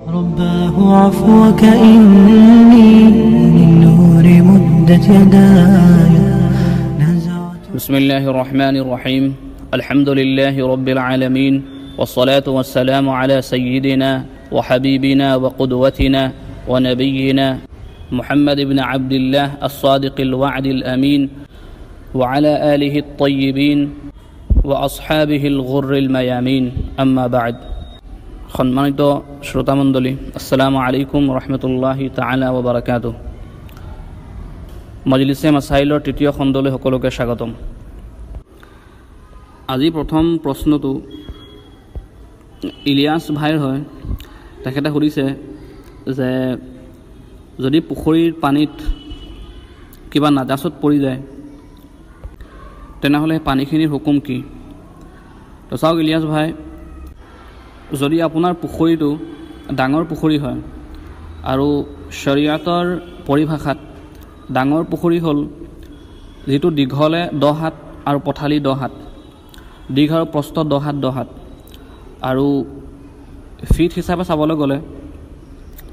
رباه عفوك إني للنور مدت يداي بسم الله الرحمن الرحيم. الحمد لله رب العالمين والصلاة والسلام على سيدنا وحبيبنا وقدوتنا ونبينا محمد بن عبد الله الصادق الوعد الأمين وعلى آله الطيبين وأصحابه الغر الميامين. أما بعد সম্মানিত শ্ৰোতামণ্ডলী আসসালামু আলাইকুম ৰহমতুল্লাহি তালা ওবৰাকাতু মজলিছে মাছাইলৰ তৃতীয় খণ্ডলৈ সকলোকে স্বাগতম। আজি প্ৰথম প্ৰশ্নটো ইলিয়াছ ভাইৰ হয়। তেখেতে সুধিছে যে যদি পুখুৰীৰ পানীত কিবা নাজাচত পৰি যায় তেনেহ'লে পানীখিনিৰ হুকুম কি? তো চাওক ইলিয়াছ ভাই যদি আপোনাৰ পুখুৰীটো ডাঙৰ পুখুৰী হয় আৰু শৰীয়তৰ পৰিভাষাত ডাঙৰ পুখুৰী হ'ল যিটো দীঘলে দহ হাত আৰু পথালি দহ হাত দীঘ আৰু প্ৰস্থ দহ হাত দহ হাত। আৰু ফিট হিচাপে চাবলৈ গ'লে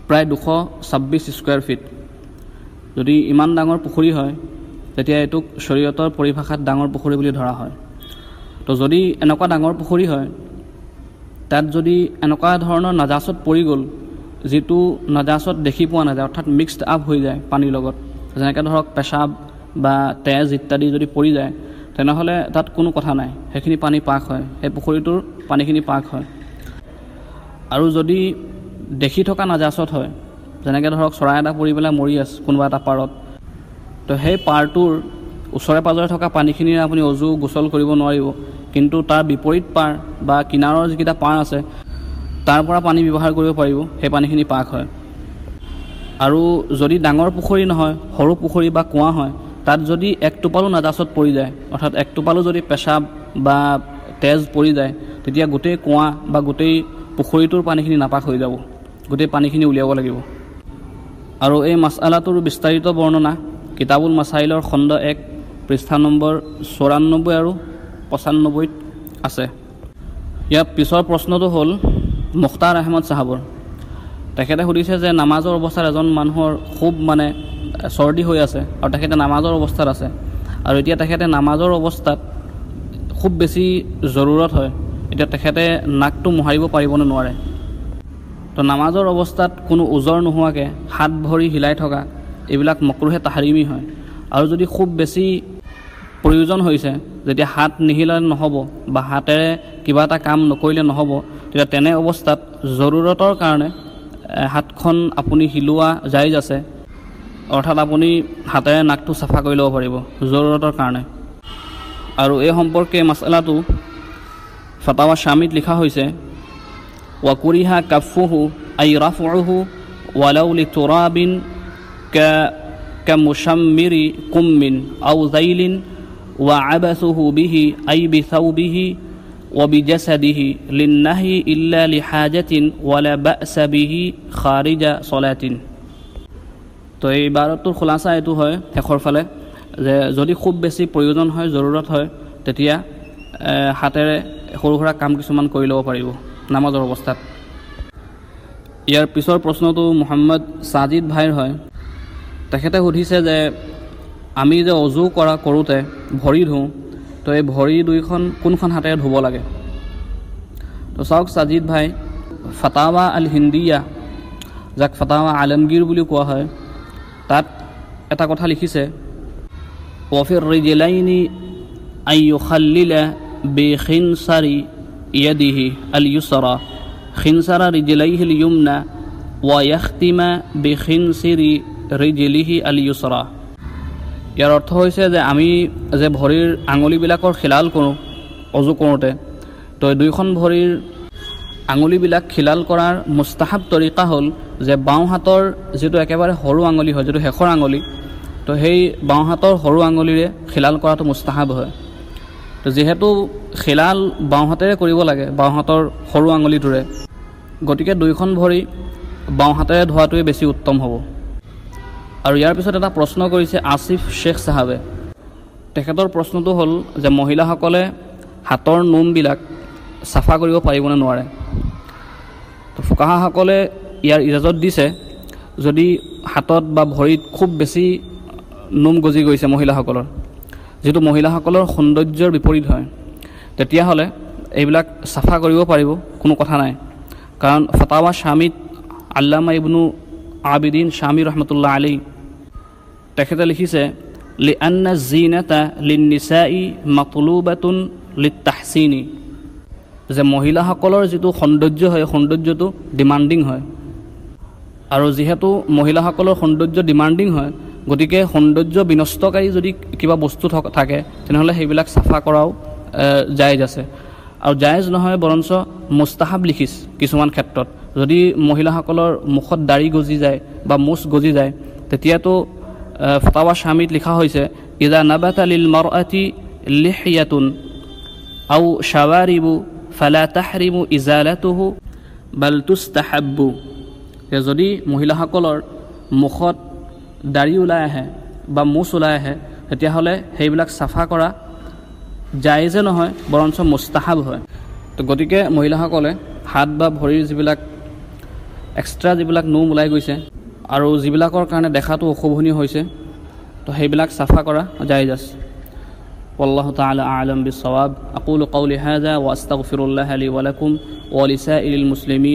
প্ৰায় দুশ ছাব্বিছ স্কুৱেৰ ফিট যদি ইমান ডাঙৰ পুখুৰী হয় তেতিয়া এইটোক শৰীয়তৰ পৰিভাষাত ডাঙৰ পুখুৰী বুলি ধৰা হয়। তো যদি এনেকুৱা ডাঙৰ পুখুৰী হয় তাত যদি এনেকুৱা ধৰণৰ নাজাচত পৰি গ'ল যিটো নাজাচত দেখি পোৱা নাযায় অৰ্থাৎ মিক্সড আপ হৈ যায় পানীৰ লগত যেনেকৈ ধৰক পেচাব বা তেজ ইত্যাদি যদি পৰি যায় তেনেহ'লে তাত কোনো কথা নাই সেইখিনি পানী পাক হয় সেই পুখুৰীটোৰ পানীখিনি পাক হয়। আৰু যদি দেখি থকা নাজাচত হয় যেনেকৈ ধৰক চৰাই এটা পৰি পেলাই মৰি আছে কোনোবা এটা পাৰত তো সেই পাৰটোৰ ওচৰে পাঁজৰে থকা পানীখিনিৰে আপুনি অজু গোচল কৰিব নোৱাৰিব। কিন্তু তাৰ বিপৰীত পাৰ বা কিনাৰৰ যিকেইটা পাৰ আছে তাৰ পৰা পানী ব্যৱহাৰ কৰিব পাৰিব সেই পানীখিনি পাক হয়। আৰু যদি ডাঙৰ পুখুৰী নহয় সৰু পুখুৰী বা কুঁৱা হয় তাত যদি এক টোপালো নাজাচত পৰি যায় অৰ্থাৎ এক টোপালো যদি পেচাব বা তেজ পৰি যায় তেতিয়া গোটেই কুঁৱা বা গোটেই পুখুৰীটোৰ পানীখিনি নাপাক হৈ যাব গোটেই পানীখিনি উলিয়াব লাগিব। আৰু এই মাছালাটোৰ বিস্তাৰিত বৰ্ণনা কিতাবুল মাছাইলৰ খণ্ড এক পৃষ্ঠা নম্বৰ চৌৰান্নব্বৈ আৰু পঁচান্নব্বৈত আছে। ইয়াৰ পিছৰ প্ৰশ্নটো হ'ল মুখতাৰ আহমদ চাহাবৰ। তেখেতে সুধিছে যে নামাজৰ অৱস্থাত এজন মানুহৰ খুব মানে চৰ্দি হৈ আছে আৰু তেখেতে নামাজৰ অৱস্থাত আছে। আৰু এতিয়া তেখেতে নামাজৰ অৱস্থাত খুব বেছি জৰুৰত হয়। এতিয়া তেখেতে নাকটো মোহাৰিব পাৰিবনে নোৱাৰে? তো নামাজৰ অৱস্থাত কোনো ওজৰ নোহোৱাকৈ হাত ভৰি হিলাই থকা এইবিলাক মকৰুহে তাহাৰিমি হয়। আৰু যদি খুব বেছি প্ৰয়োজন হৈছে যেতিয়া হাত নিহিলে নহ'ব বা হাতেৰে কিবা এটা কাম নকৰিলে নহ'ব তেতিয়া তেনে অৱস্থাত জৰুৰতৰ কাৰণে হাতখন আপুনি হিলোৱা জাইজ আছে। অৰ্থাৎ আপুনি হাতেৰে নাকটো চাফা কৰি ল'ব পাৰিব জৰুৰতৰ কাৰণে। আৰু এই সম্পৰ্কে মাছালাটো ফটাৱা স্বামীত লিখা হৈছে ৱাকুৰিহা কাফুহু আই ৰাফুহু ৱালাউলি তোৰাবিন কে কে মুছামিৰি কুমিন আউ জাইলিন وعبثه به أي بثوبه وبجسده للنهي إلا لحاجة ولا بأس به خارج صلاة তো এই বাৰটোৰ খোলাচা এইটো হয় শেষৰ ফালে যে যদি খুব বেছি প্ৰয়োজন হয় জৰুৰত হয় তেতিয়া হাতেৰে সৰু সুৰা কাম কিছুমান কৰি ল'ব পাৰিব নামাজৰ অৱস্থাত ইয়াৰ পিছৰ প্ৰশ্নটো মোহাম্মদ ছাজিদ ভাইৰ হয় তেখেতে সুধিছে যে আমি যে অজু কৰা কৰোঁতে ভৰি ধুওঁ তো এই ভৰি দুইখন কোনখন হাতেৰে ধুব লাগে? তো চাওক ছাজিদ ভাই ফাটাৱা আল হিন্দিয়া যাক ফাটাৱা আলমগীৰ বুলিও কোৱা হয় তাত এটা কথা লিখিছে ৱফিৰ ৰিজিলাইনি আইয়ুখাল্লিলা বিখিনচাৰি ইয়াদিহি আল ইউছৰা খিনচাৰা ৰিজিলাইহিল ইউমনা ৱায়াখতিমা বিখিনচিৰি ৰিজিলিহি আল ইউছৰা ইয়াৰ অৰ্থ হৈছে যে আমি যে ভৰিৰ আঙুলিবিলাকৰ খিলাল কৰোঁ অজু কৰোঁতে তো দুয়োখন ভৰিৰ আঙুলিবিলাক খিলাল কৰাৰ মুস্তাহাব তৰিকা হ'ল যে বাওঁ হাতৰ যিটো একেবাৰে সৰু আঙুলি হয় যিটো শেষৰ আঙুলি তো সেই বাওঁ হাতৰ সৰু আঙুলিৰে খিলাল কৰাটো মুস্তাহাব হয়। তো যিহেতু খিলাল বাওঁ হাতেৰে কৰিব লাগে বাওঁ হাতৰ সৰু আঙুলিটোৰে গতিকে দুয়োখন ভৰি বাওঁ হাতেৰে ধোৱাটোৱে বেছি উত্তম হ'ব। আৰু ইয়াৰ পিছত এটা প্ৰশ্ন কৰিছে আছিফ শ্বেখ চাহাবে। তেখেতৰ প্ৰশ্নটো হ'ল যে মহিলাসকলে হাতৰ নোমবিলাক চাফা কৰিব পাৰিবনে নোৱাৰে? তো ফুকাহাসকলে ইয়াৰ ইজাজত দিছে যদি হাতত বা ভৰিত খুব বেছি নোম গজি গৈছে মহিলাসকলৰ যিটো মহিলাসকলৰ সৌন্দৰ্যৰ বিপৰীত হয় তেতিয়াহ'লে এইবিলাক চাফা কৰিব পাৰিব কোনো কথা নাই। কাৰণ ফটাৱা স্বামীত আল্লামা ইবনু আবিদিন স্বামী ৰহমতুল্লাহ আলী। তেখেতে লিখিছে লি আন্না জিনাতা লিন নিচাই মাতলুবাতুন লিত তাহচিনি যে মহিলাসকলৰ যিটো সৌন্দৰ্য হয়, সৌন্দৰ্যটো ডিমাণ্ডিং হয়। আৰু যিহেতু মহিলাসকলৰ সৌন্দৰ্য ডিমাণ্ডিং হয়, গতিকে সৌন্দৰ্য বিনষ্টকাৰী যদি কিবা বস্তু থক- তেনেহ'লে সেইবিলাক চাফা কৰাও জায়েজ আছে। আৰু জায়েজ নহয়, বৰঞ্চ মুস্তাহাব লিখিছ কিছুমান ক্ষেত্ৰত। যদি মহিলাসকলৰ মুখত দাড়ি গজি যায় বা মুচ গজি যায় তেতিয়াতো ফটাৱা স্বামীত লিখা হৈছে ইদা নাবাতা লিল মাৰআতি লিহিয়াতুন আও শাৱাৰিবু ফালা তাহৰিমু ইজালাতুহু বাল তুস্তাহাব্বু যে যদি মহিলাসকলৰ মুখত দাড়ি ওলাই আহে বা মুচ ওলাই আহে তেতিয়াহ'লে সেইবিলাক চাফা কৰা জায়েজে নহয় বৰঞ্চ মুস্তাহাব হয়। তো গতিকে মহিলাসকলে হাত বা ভৰিৰ যিবিলাক এক্সট্ৰা যিবিলাক নোম ওলাই গৈছে আৰু যিবিলাকৰ কাৰণে দেখাটো অশোভনীয় হৈছে তো সেইবিলাক চাফা কৰা জায়েজ আছে والله تعالى أعلم بالصواب أقول قولي هذا وأستغفر الله لي ولكم ولسائر المسلمين